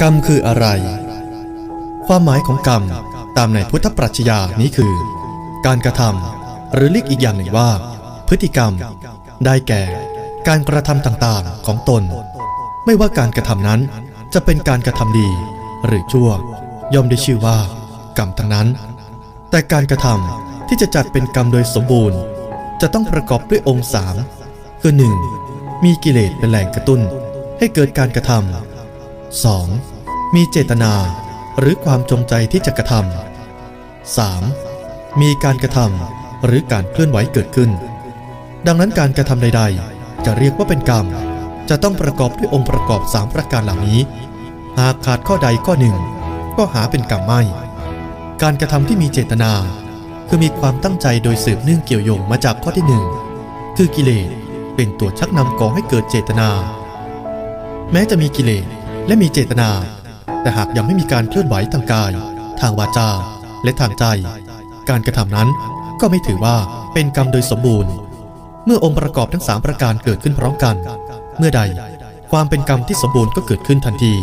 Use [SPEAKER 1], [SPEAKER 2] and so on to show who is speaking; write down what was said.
[SPEAKER 1] กรรมคืออะไร ความหมายของกรรมตามในพุทธปรัชญานี้คือ การกระทำหรือเรียกอีกอย่างหนึ่งว่า พฤติกรรม ได้แก่ การกระทำต่างๆของตน ไม่ว่าการกระทำนั้นจะเป็นการกระทำดี หรือชั่ว ย่อมได้ชื่อว่า กรรมทั้งนั้น แต่การกระทำที่จะจัดเป็นกรรมโดยสมบูรณ์ จะต้องประกอบด้วยองค์สามคือ 1. มีกิเลสเป็นแหล่งกระตุ้น ให้เกิดการกระทำ 2. มีเจตนาหรือความจงใจที่จะกระทำ 3. มีการกระทำหรือการเคลื่อนไหวเกิดขึ้น ดังนั้นการกระทำใด ๆ จะเรียกว่าเป็นกรรม จะต้องประกอบด้วยองค์ประกอบ 3 ประการเหล่านี้ หากขาดข้อใดข้อหนึ่ง ก็หาเป็นกรรมไม่ การกระทำที่มีเจตนา คือมีความตั้งใจโดยสืบเนื่องเกี่ยวโยงมาจากข้อที่หนึ่งคือกิเลสเป็นตัวชักนำก่อให้เกิดเจตนา แม้จะมีกิเลส และมีเจตนา แต่หากยังไม่มีการเคลื่อนไหวทางกาย ทางวาจา และทางใจ การกระทำนั้นก็ไม่ถือว่าเป็นกรรมโดยสมบูรณ์ เมื่อองค์ประกอบทั้งสามประการเกิดขึ้นพร้อมกัน เมื่อใดความเป็นกรรมที่สมบูรณ์ก็เกิดขึ้นทันที